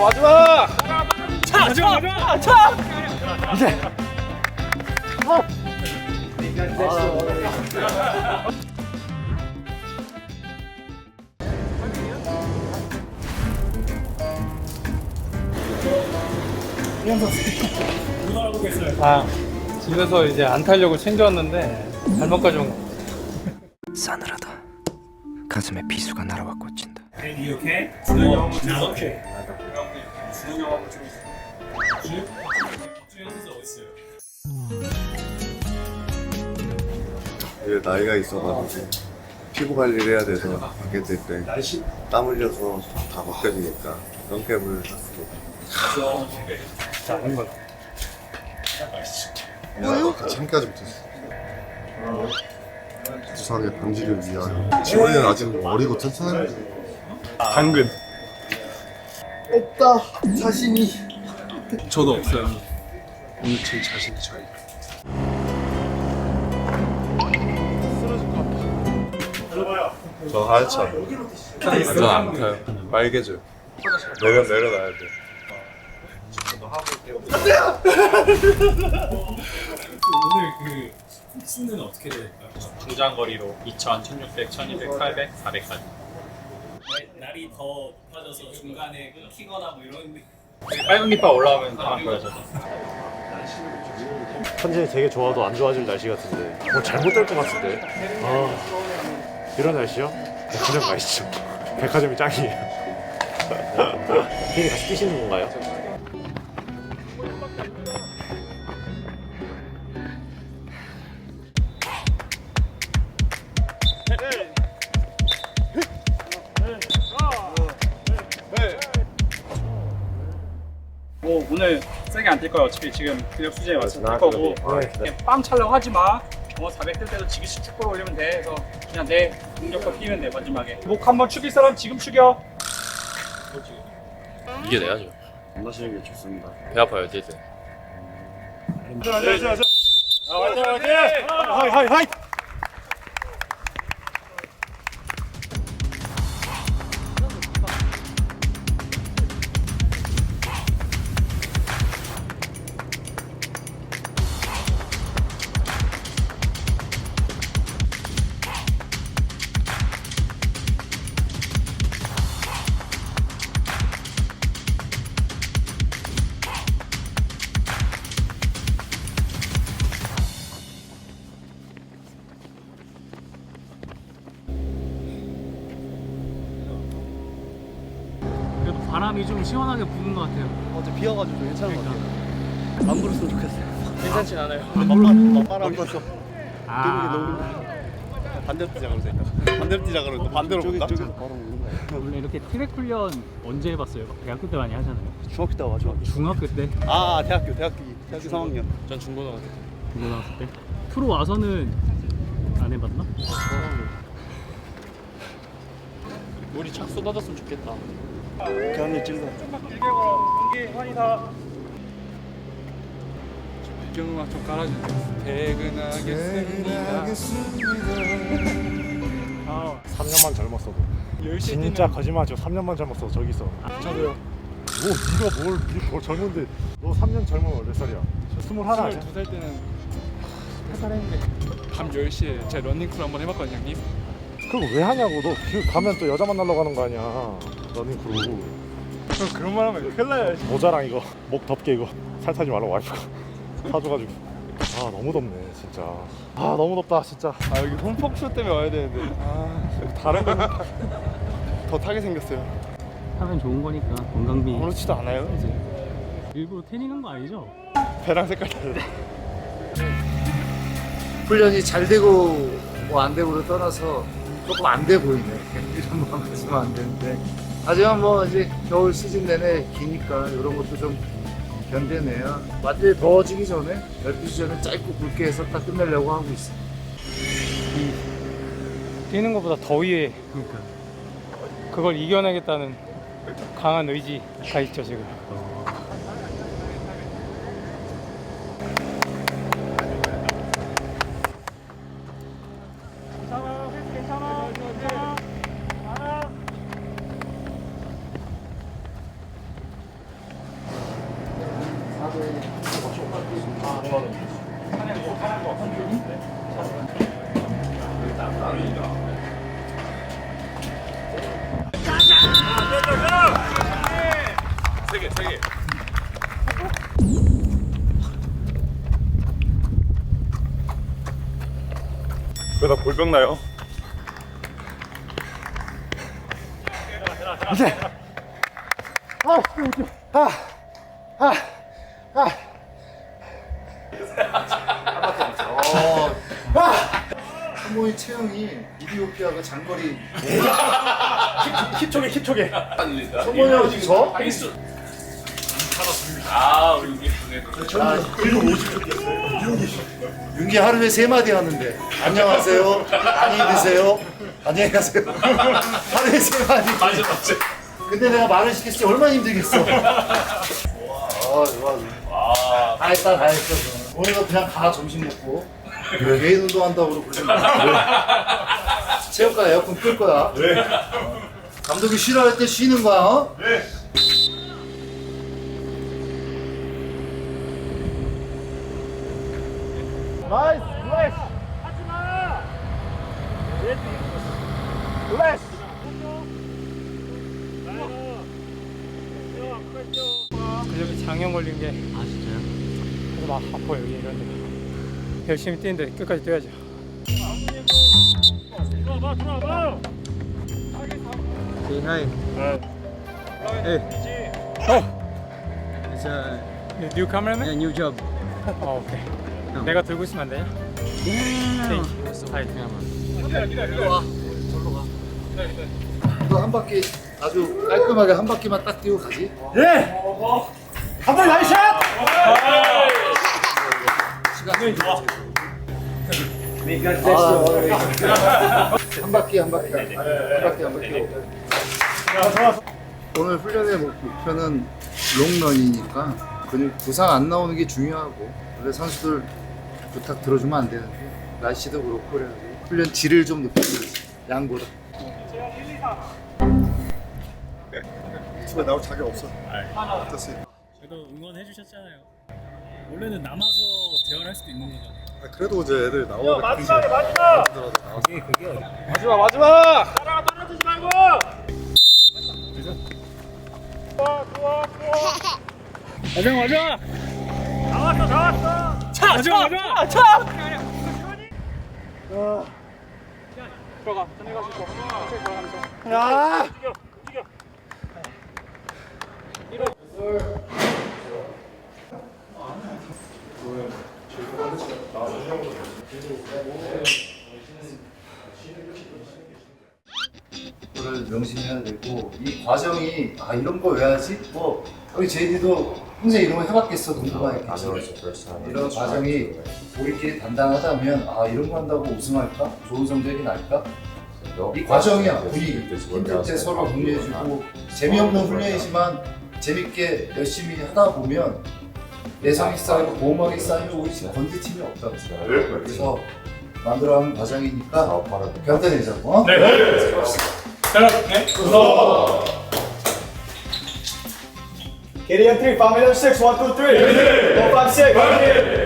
마지막! 마지막 마지막 마지막 이제 아 집에서 이제 안 타려고 챙겨왔는데 잘못 가져온 거. 싸늘하다. 가슴에 비수가 날아와 꽂힌다 이게 나이가 있어가지고 피부 관리를 해야 돼서 밖에 뜰때땀 흘려서 다 벗겨지니까 선캡을 샀습니다. 작은 거 내가 참기하지 못했어. 부상의 방지를 위하여. 지원이는 아직 어리고 튼튼한데 당근 없다 자신이 저도 없어요 오늘 제 자신이 저희 저 하얗죠. 저안 타요 빨개져요 내려 내려놔야 돼. 오늘 그 횟수는 어떻게 될까요? 중장거리로 2000, 1600, 1200, 800, 400까지. 날이 더 높아져서 중간에 끊기거나 뭐 이런 빨간 깃발 올라오면 다 보여져. 컨디션이 되게 좋아도 안 좋아질 날씨 같은데 뭐 잘못될 것 같은데 아 이런 날씨요? 그냥 가시죠 백화점이 짱이에요 비행기 같이 뛰시는 건가요? 오늘 세게 안 뛸 거야 어차피 지금 근력 수제에 맞춰서 뛸 거고. 그냥 빵 찰려하지 마. 경호 400뜰 때도 지그시 축구를 올리면 돼. 그래서 그냥 내 공격과 뛰면 돼 마지막에. 목 한번 축일 사람 지금 축여. 이겨내야죠. 안 하시는 게 좋습니다. 배 아파요, 뛸 때. 하이 하이 하이 그래 바람이 좀 시원하게 부는 것 같아요. 어제 비 와가지고 괜찮은 것 같아요. 안 불었으면 좋겠어요. 괜찮진 않아요. 안 불었어 아 반대로 뛰자 그러세요. 반대로 뛰자 그러면 또 반대로 본다? 원래 이렇게 트랙 훈련 언제 해봤어요? 대학교 때 많이 하잖아요. 중학교 때 와가지고. 중학교 때? 아 대학교 대학교 대학교 3학년. 전 중고등학교 때. 고등학교 때? 프로 와서는 안 해봤나? 우리 착 쏟아졌으면 좋겠다. 교환이 찔러 공기 환희사 배경음악 좀 깔아주세요. 퇴근하겠습니다. 아. 3년만 젊었어도. 진짜 거짓말하죠. 3년만 젊었어 저기 있어. 저도요. 뭐 네가 뭘, 네뭘 젊은데 너 3년 젊으면 몇 살이야? 저21 아니야? 22살 때는 해산했는데. 밤 10시에 제 러닝크루 한번 해봤거든요 형님. 그거 왜 하냐고. 너 그 가면 또 여자 만나러 가는 거 아니야 러닝크루 그럼 그런 말 하면 큰일 나요 모자랑 이거 목 덮게 이거 살 타지 말라고 와이프가 사줘가지고. 아 너무 덥네 진짜. 아 너무 덥다 진짜. 아 여기 홈폭쇼 때문에 와야 되는데. 아 다른 거는 더 타게 생겼어요. 하면 좋은 거니까 건강비. 아무렇지도 않아요? 이제. 일부러 태닝한 거 아니죠? 배랑 색깔 달라. 훈련이 잘 되고 뭐 안 되고를 떠나서 조금 안 돼 보이네. 이런 마음 가지면 안 되는데. 하지만 뭐 이제 겨울 시즌 내내 기니까 이런 것도 좀 견뎌내야 완전히 더워지기 전에 12시 전에 짧고 굵게 해서 딱 끝내려고 하고 있어. 뛰는 것보다 더위에 그걸 이겨내겠다는 강한 의지가 있죠 지금 세개 왜나 골병 나요? 이제 아, 아, 아, 아. 아. 한모의 체형이 이디오피아가 장거리 킵초게 킵초게. 성모이 어디 저? 아 우리 우리 분에도 윤기 하루에 세 마디 하는데 안녕하세요 안녕히 드세요 안녕히 가세요 하루에 세 마디 맞아 맞아 근데 내가 말을 시켰을 때 얼마나 힘들겠어 아 좋아 아다 했다 다 했어. 오늘도 그냥 가 점심 먹고 개인 운동한다고 그러지 마 체육관 에어컨 끌 거야 어. 감독이 싫어할 때 쉬는 거야 어? 나이스 플래시 하지 마 플래시 근육이 장염 걸린 게. 아 진짜요? 그래서 막 아파 여기 이런 데. 열심히 뛰는데 끝까지 뛰어야죠. It's a 뉴 카메라맨? yeah, new job. 어 오케이. 내가 들고 있으면 안 되냐? 네. 하이. 이거 한 바퀴 아주 깔끔하게 한 바퀴만 딱 뛰고 가지 감독 나이샷! 한 바퀴 한 바퀴 한 바퀴 한 바퀴 오늘 훈련의 목- 목표는 롱런이니까 근육 부상 안 나오는 게 중요하고 원래 선수들 부탁 들어주면 안 되는데 날씨도 그렇고 그래가지고 훈련 질을 좀 높여줘야지 양보다 집에 나올 자격 없어. 어떠세요? 그래도 응원해 주셨잖아요. 원래는 남아서 대화를 할 수도 있는 거잖아요. 아, 그래도 이제 애들 나오면 마지막에 그 걸 명심해야 되고 이 과정이 아 이런 거 왜 하지? 뭐 우리 제이디도 평생 이런 거 해봤겠어 농구가 했겠지 이런 과정이 우리끼리 단단하다면 아 이런 거 한다고 우승할까? 좋은 성적이 날까? 이 과정이야 분위기 힘들 때 서로 격려해주고 재미없는 훈련이지만 재밌게 열심히 하다 보면 예상이 쌓이고 보험하게 쌓이면 우리 지금 건드팀이 없다고 그래서 만들어가는 과정이니까 견뎌내자고 어? Gideon 3, 5 6, 1, 2, 3. 4, 5, 6.